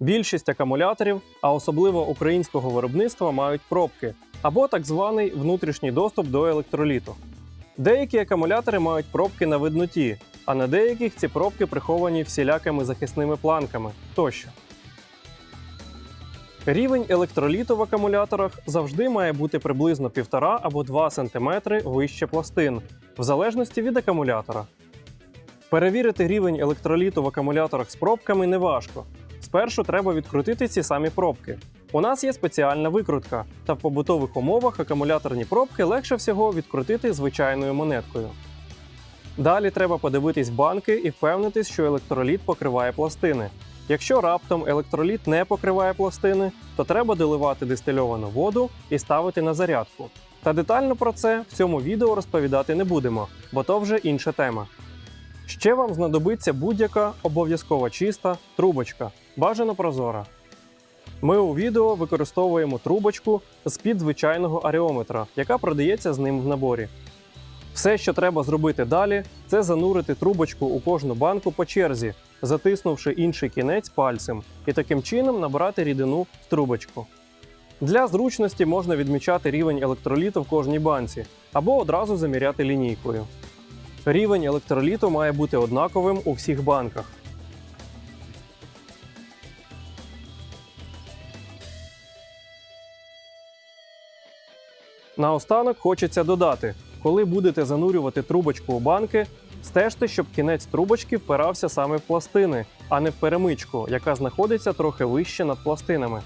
Більшість акумуляторів, а особливо українського виробництва, мають пробки або так званий внутрішній доступ до електроліту. Деякі акумулятори мають пробки на видноті, а на деяких ці пробки приховані всілякими захисними планками тощо. Рівень електроліту в акумуляторах завжди має бути приблизно 1,5 або 2 см вище пластин, в залежності від акумулятора. Перевірити рівень електроліту в акумуляторах з пробками неважко. Спершу треба відкрутити ці самі пробки. У нас є спеціальна викрутка, та в побутових умовах акумуляторні пробки легше всього відкрутити звичайною монеткою. Далі треба подивитись банки і впевнитись, що електроліт покриває пластини. Якщо раптом електроліт не покриває пластини, то треба доливати дистильовану воду і ставити на зарядку. Та детально про це в цьому відео розповідати не будемо, бо то вже інша тема. Ще вам знадобиться будь-яка обов'язково чиста трубочка, бажано прозора. Ми у відео використовуємо трубочку з-під звичайного аріометра, яка продається з ним в наборі. Все, що треба зробити далі, це занурити трубочку у кожну банку по черзі, затиснувши інший кінець пальцем, і таким чином набрати рідину в трубочку. Для зручності можна відмічати рівень електроліту в кожній банці або одразу заміряти лінійкою. Рівень електроліту має бути однаковим у всіх банках. Наостанок хочеться додати, коли будете занурювати трубочку у банки, стежте, щоб кінець трубочки впирався саме в пластини, а не в перемичку, яка знаходиться трохи вище над пластинами.